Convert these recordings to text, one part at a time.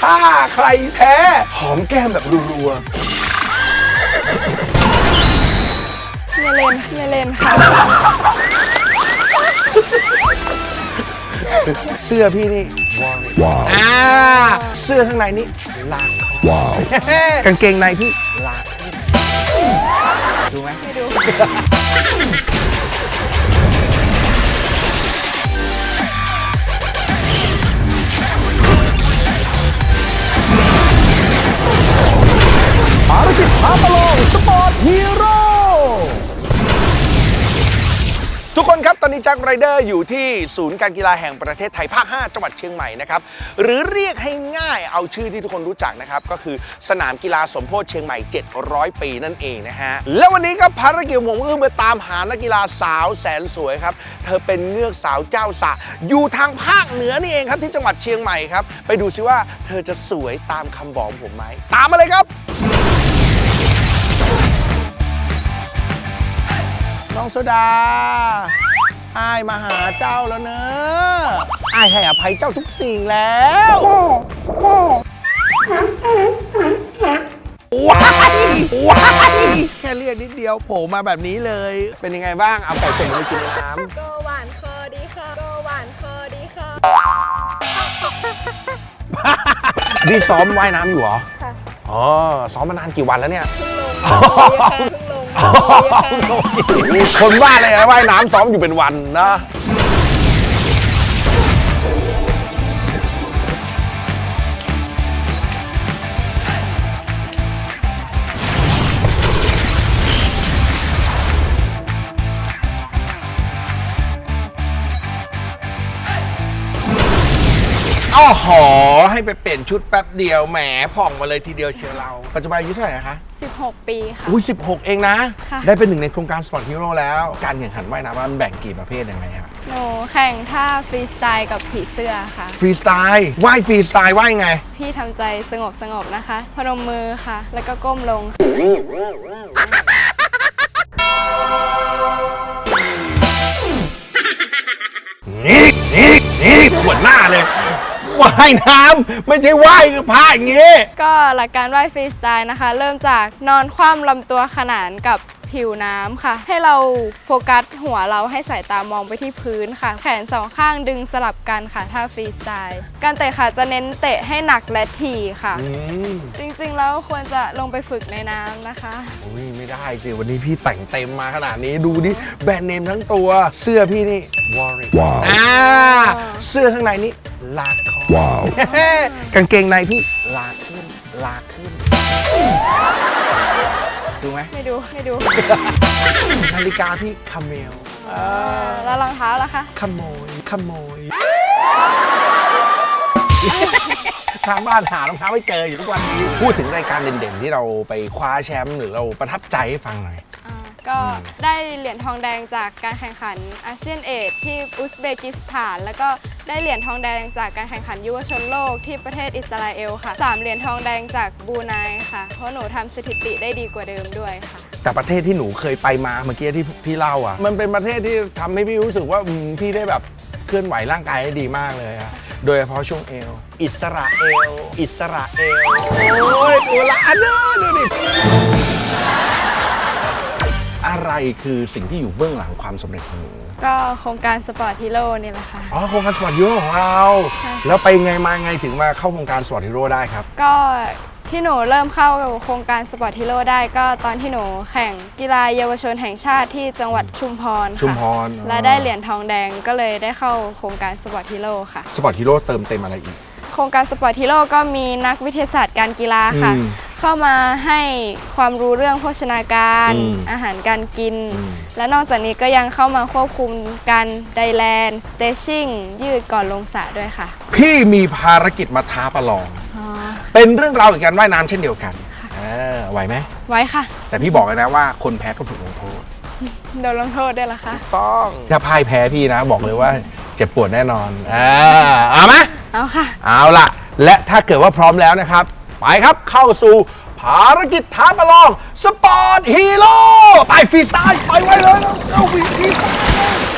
ถ้าใครแพ้หอมแก้มแบบรัวไม่เล่นไม่เล่นค่ะ ๆ เสื้อพี่นี่ว้าวอ่าเสื้อข้างในนี่ลากว้าว กางเกงในพี่ลากดูไหมไม่ดู ทุกคนครับ ตอนนี้แจ็คไรเดอร์อยู่ที่ศูนย์การกีฬาแห่งประเทศไทยภาค 5 จังหวัดเชียงใหม่นะครับหรือเรียกให้ง่ายเอาชื่อที่ทุกคนรู้จักนะครับก็คือสนามกีฬาสมโพธิเชียงใหม่ 700 ปีนั่นเองนะฮะและวันนี้ครับภารกิจของผมก็คือมาตามหานักกีฬาสาวแสนสวยครับเธอเป็นเงือกสาวเจ้าสะอยู่ทางภาคเหนือนี่เองครับที่จังหวัดเชียงใหม่ครับไปดูซิว่าเธอจะสวยตามคำบอกผมไหมตามมาเลยครับ โซดาอายมาหาเจ้าแล้วเนอะอายให้อภัยเจ้าทุกสิ่งแล้วว้ายว้ายแค่เรียกนิดเดียวโผล่มาแบบนี้เลย เป็นยังไงบ้าง เอาไก่ส่งไปกินในน้ก็หวานคอดีค่ะก็หวานคอดีค่ะำนี่ซ้อมว่ายน้ำอยู่เหรอ ค่ะ อ๋อ ซ้อมมานานกี่วันแล้วเนี่ย เพิ่งลงดีค่ะเพิ่งลงดี ค่ะคนบ้าเลยนะว่ายน้ำซ้อมอยู่เป็นวันนะ ให้ไปเปลี่ยนชุดแป๊บเดียวแหมผ่องมาเลยทีเดียวเชียวเรา ปัจจุบันอายุเท่าไหร่นะคะ 16 ปีค่ะ อุ้ย16 เองนะ ค่ะ ได้เป็นหนึ่งในโครงการสปอร์ตฮีโร่แล้ว การแข่งขันว่ายน้ำมันแบ่งกี่ประเภทยังไงครับหนูแข่งท่าฟรีสไตล์กับผีเสื้อค่ะ ฟรีสไตล์ว่ายฟรีสไตล์ว่ายไง พี่ทำใจสงบสงบนะคะ พนมมือค่ะ แล้วก็ก้มลง นี่นี่นี่ขวดหน้าเลย ว่ายน้ำไม่ใช่ว่ายคือพายอย่างงี้ ก็หลักการว่ายฟรีสไตล์นะคะ เริ่มจากนอนคว่ำลำตัวขนานกับ ผิวน้ำค่ะ ให้เราโฟกัสหัวเราให้สายตามองไปที่พื้นค่ะ แขนสองข้างดึงสลับกันค่ะท่าฟรีสไตล์ การเตะขาจะเน้นเตะให้หนักและถี่ค่ะ อืมจริงๆแล้วควรจะลงไปฝึกในน้ำนะคะ อุ้ยไม่ได้สิวันนี้พี่แต่งเต็มมาขนาดนี้ดูดิแบรนด์เนมทั้งตัว เสื้อพี่นี่วอริว้าว อ่าเสื้อข้างในนี่ลากคอ ว้าว กางเกงในพี่ลากขึ้นลากขึ้น ดูไหมไม่ดูไม่ดูนาฬิกาพี่คาเมลแล้วรองเท้าล่ะคะขโมยขโมยทางบ้านหารองเท้าไม่เจออยู่ทุกวันนี้พูดถึงรายการเด่นๆ ที่เราไปคว้าแชมป์หรือเราประทับใจให้ฟังหน่อย อ่าก็ได้เหรียญทองแดงจากการแข่งขันอาเซียนเอทที่อุซเบกิสถาน แล้วก็ ได้เหรียญทองแดงจากการแข่งขันยุวชนโลกที่ประเทศอิสราเอลค่ะสามเหรียญทองแดงจากบูไนค่ะ เพราะหนูทำสถิติได้ดีกว่าเดิมด้วยค่ะ แต่ประเทศที่หนูเคยไปมาเมื่อกี้ที่พี่เล่าอะ มันเป็นประเทศที่ทำให้พี่รู้สึกว่าอืมพี่ได้แบบเคลื่อนไหวร่างกายได้ดีมากเลยอะโดยเฉพาะช่วงเอว อิสราเอล อิสราเอล โอ้ยตัวละอันเนอะดูดิ อะไรคือสิ่งที่อยู่เบื้องหลังความสำเร็จของหนู ก็โครงการสปอร์ตฮีโร่นี่แหละค่ะ อ๋อโครงการสปอร์ตฮีโร่ของเรา ใช่แล้วไปไงมาไงถึงมาเข้าโครงการสปอร์ตฮีโร่ได้ครับ ก็ที่หนูเริ่มเข้าโครงการสปอร์ตฮีโร่ได้ก็ตอนที่หนูแข่งกีฬาเยาวชนแห่งชาติที่จังหวัดชุมพรค่ะชุมพร และได้เหรียญทองแดงก็เลยได้เข้าโครงการสปอร์ตฮีโร่ค่ะ สปอร์ตฮีโร่เติมเต็มอะไรอีก โครงการสปอร์ตฮีโร่ก็มีนักวิทยาศาสตร์การกีฬาค่ะ อืม เข้ามาให้ความรู้เรื่องโภชนาการ อืมอาหารการกิน อืม และนอกจากนี้ก็ยังเข้ามาควบคุมการไดแลนสเตชิ่งยืดก่อนลงสระด้วยค่ะพี่มีภารกิจมาท้าประลองเป็นเรื่องราวเกี่ยวกับการว่ายน้ำเช่นเดียวกันเออไหวไหม ไว้ค่ะ แต่พี่บอกเลยนะว่าคนแพ้ต้องถูกลงโทษ โดนลงโทษด้วยล่ะคะต้อง ถ้าพ่ายแพ้พี่นะบอกเลยว่าเจ็บปวดแน่นอน อ่าเอาไหม เอาค่ะ เอาล่ะ และถ้าเกิดว่าพร้อมแล้วนะครับ ไปครับเข้าสู่ภารกิจท้าประลอง สปอร์ตฮีโร่ไปฟรีสไตล์ไปไว้เลยเข้าฟรีสไตล์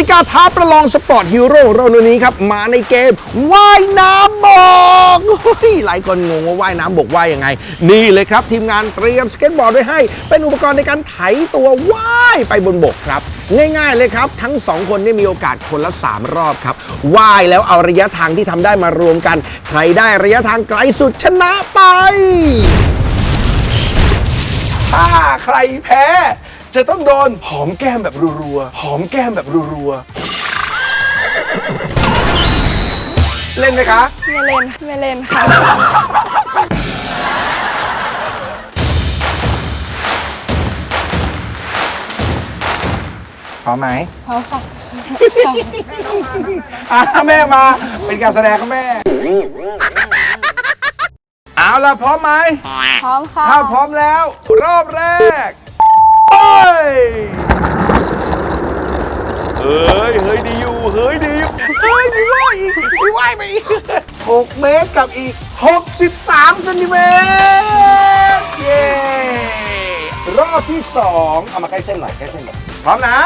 ติกาท้าประลองสปอร์ตฮีโร่เราในนี้ครับ มาในเกมว่ายน้ำบกเฮ้ยหลายคนงงว่าว่ายน้ำบกว่ายยังไง นี่เลยครับ ทีมงานเตรียมสเก็ตบอร์ดไว้ให้ เป็นอุปกรณ์ในการไถตัวว่ายไปบนบกครับ ง่ายๆเลยครับ ทั้งสองคนได้มีโอกาสคนละ 3 รอบครับว่ายแล้วเอาระยะทางที่ทำได้มารวมกัน ใครได้ระยะทางไกลสุดชนะไปถ้าใครแพ้ จะต้องโดนหอมแก้มแบบรัวๆ หอมแก้มแบบรัวๆ เล่นไหมคะ ไม่เล่นไม่เล่นค่ะ พร้อมไหมพร้อมค่ะ อะแม่มา เป็นการแสดงครับแม่ เอาละพร้อมไหม พร้อมค่ะ ถ้าพร้อมแล้ว รอบแรก ไปเฮ้ยเฮ้ยดีอยู่เฮ้ยดีอยู่เฮ้ยมีว่ายอีกมีว่ายไปอีก6เมตรกับอีก 63เซนติเมตรเย้รอบที่ 2 เอามาใกล้เส้นหน่อยใกล้เส้นหน่อยพร้อมนะ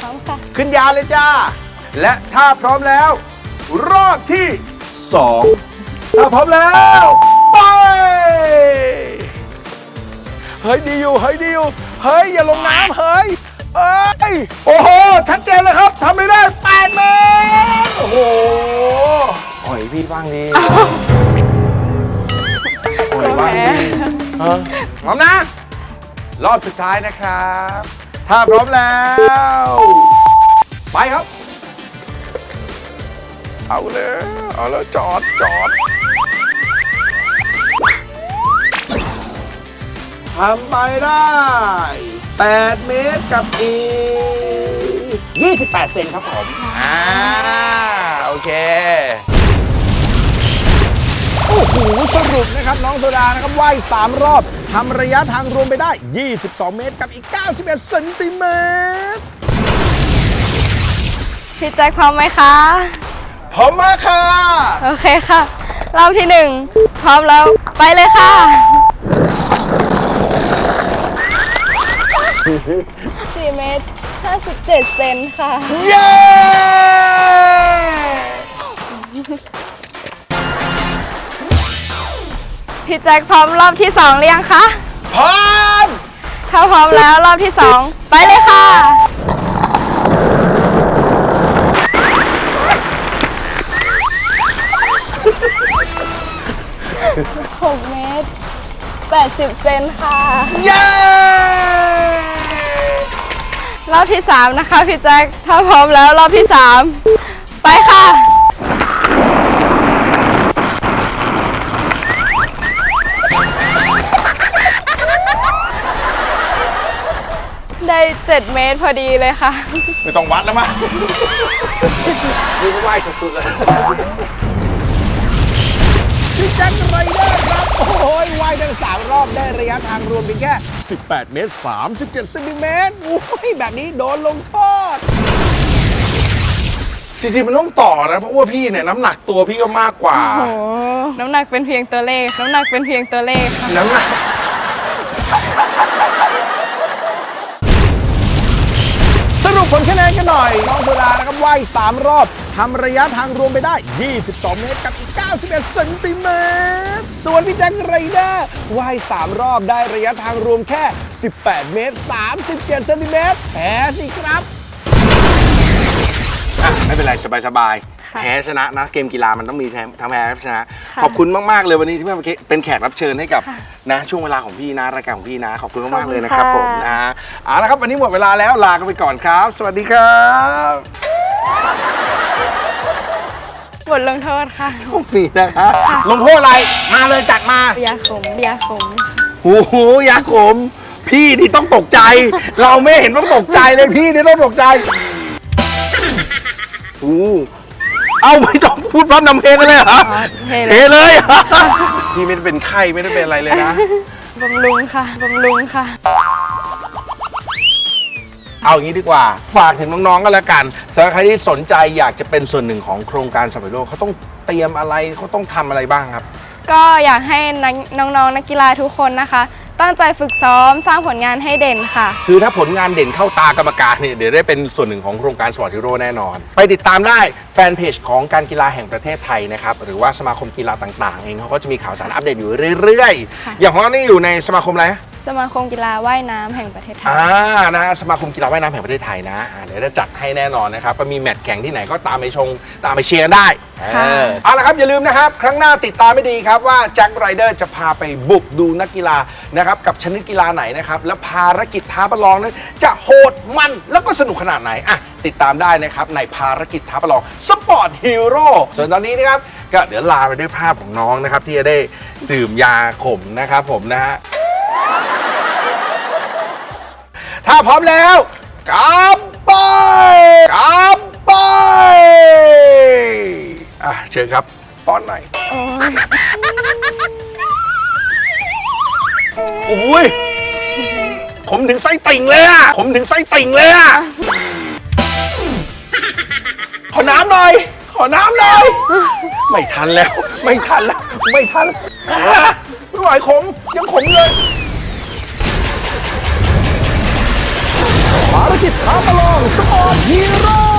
พร้อมค่ะ ขึ้นยานเลยจ้า และถ้าพร้อมแล้ว รอบที่สองถ้าพร้อมแล้ว ไป ฮ้ยดีอยู่เฮ้ยดีอยู่เฮ้ยอย่าลงน้ำเฮ้ยเอ้ยโอ้โหชัดเจนเลยครับทำไม่ได้8เมตรโอ้โหโอ้ยพี่บ้างดีโอ้ยบ้างดีเออพร้อมนะ รอบสุดท้ายนะครับ ถ้าพร้อมแล้ว ไปครับ เอาเลยเอาแล้วจอดจอด ทำไปได้ 8 เมตรกับอีก28 เซนครับผม อ่า โอเค โอ้โหสรุปนะครับ น้องโซดานะครับว่าย3 รอบทำระยะทางรวมไปได้ 22 เมตรกับอีก 91เซนติเมตร พี่แจ็คพร้อมไหมคะ พร้อมมากค่ะ โอเคค่ะ รอบที่หนึ่งพร้อมแล้ว ไปเลยค่ะ 4เมตร57เซนค่ะ เย้พี่แจ็คพร้อมรอบที่2หรือยังคะ พร้อม ถ้าพร้อมแล้วรอบที่2ไปเลยค่ะ 6 เมตร80เซนค่ะ เย้ รอบที่ 3 นะคะพี่แจ็คถ้าพร้อมแล้วรอบที่ 3 ไปค่ะ ได้ 7 เมตรพอดีเลยค่ะ ไม่ต้องวัดแล้วมั้งนี่ก็ว่ายสุดๆเลย พี่แจ็คไรเดอร์ครับ โอ้ยว่ายทั้งสามรอบได้ระยะทางรวมเพียงแค่ 18 เมตร 37เซนติเมตรโอ้ยแบบนี้โดนลงโทษจริงๆมันต้องต่อนะเพราะว่าพี่เนี่ยน้ำหนักตัวพี่ก็มากกว่า โอ้โหน้ำหนักเป็นเพียงตัวเลข น้ำหนักเป็นเพียงตัวเลขค่ะ น้ำหนักสรุปผลคะแนนกันหน่อย น้องโซดานะครับว่าย3รอบ ทำระยะทางรวมไปได้ 22 เมตรกับอีก 91เซนติเมตร ส่วนพี่แจ็คไรเดอร์ว่าย 3 รอบได้ระยะทางรวมแค่ 18 เมตร 37เซนติเมตรแพ้สิครับอะไม่เป็นไรสบายๆค่ะแพ้ชนะนะ เกมกีฬามันต้องมีทั้งแพ้และชนะ ค่ะขอบคุณมากๆเลยวันนี้ที่มาเป็นแขกรับเชิญให้กับนะช่วงเวลาของพี่นะรายการของพี่นะ ขอบคุณมากๆเลยนะครับผมนะเอาละครับวันนี้หมดเวลาแล้วลากันไปก่อนครับ สวัสดีครับ บทลงโทษค่ะมีนะครับลงโทษอะไร มาเลยจัดมา ยาขมยาขมโอ้โหยาขม พี่นี่ต้องตกใจ เราไม่เห็นต้องตกใจเลยพี่นี่ต้องตกใจโอ้เอาไม่ต้องพูดพร่ำนำเพลงกันเลยเหรอเทเทเลยเลยพี่ไม่ได้เป็นไข้ไม่ได้เป็นอะไรเลยนะบำรุงค่ะบำรุงค่ะ เอาอย่างนี้ดีกว่า ฝากถึงน้องๆก็แล้วกันสำหรับใครที่สนใจอยากจะเป็นส่วนหนึ่งของโครงการสมัยโลกเขาต้องเตรียมอะไรเขาต้องทำอะไรบ้างครับ ก็อยากให้นักน้องๆนักกีฬาทุกคนนะคะ ตั้งใจฝึกซ้อมสร้างผลงานให้เด่นค่ะ คือถ้าผลงานเด่นเข้าตากรรมการเนี่ยเดี๋ยวได้เป็นส่วนหนึ่งของโครงการสปอร์ตฮีโร่แน่นอน ไปติดตามได้แฟนเพจของการกีฬาแห่งประเทศไทยนะครับ หรือว่าสมาคมกีฬาต่างๆ เองเขาก็จะมีข่าวสารอัปเดตอยู่เรื่อยค่ะๆอย่างของเรานี่อยู่ในสมาคมอะไรนะ สมาคมกีฬาว่ายน้ำแห่งประเทศไทย อ่านะสมาคมกีฬาว่ายน้ำแห่งประเทศไทยนะอ่าเดี๋ยวจะจัดให้แน่นอนนะครับก็มีแมตช์แข่งที่ไหนก็ตามไปชงตามไปเชียร์กันได้ค่ะ เออเอาละครับอย่าลืมนะครับ ครั้งหน้าติดตามไม่ดีครับว่าแจ็คไรเดอร์จะพาไปบุกดูนักกีฬานะครับกับชนิดกีฬาไหนนะครับแล้วภารกิจท้าประลองนั้นจะโหดมันแล้วก็สนุกขนาดไหนอะติดตามได้นะครับในภารกิจท้าประลองสปอร์ตฮีโร่ส่วนตอนนี้นะครับก็เดี๋ยวลาไปด้วยภาพของน้องนะครับที่จะได้ดื่มยาขมนะครับผมนะฮะ ถ้าพร้อมแล้วกำไปกำไปอะเชิญครับป้อนหน่อยโอ้ยโอ้ยผมถึงไส้ติ่งเลยอะผมถึงไส้ติ่งเลยอะขอน้ำหน่อย ขอน้ำหน่อย ไม่ทันแล้ว ไม่ทันแล้ว ไม่ทันไม่ไหวขมยังขมเลย ภารกิจท้าประลองสปอร์ตฮีโร่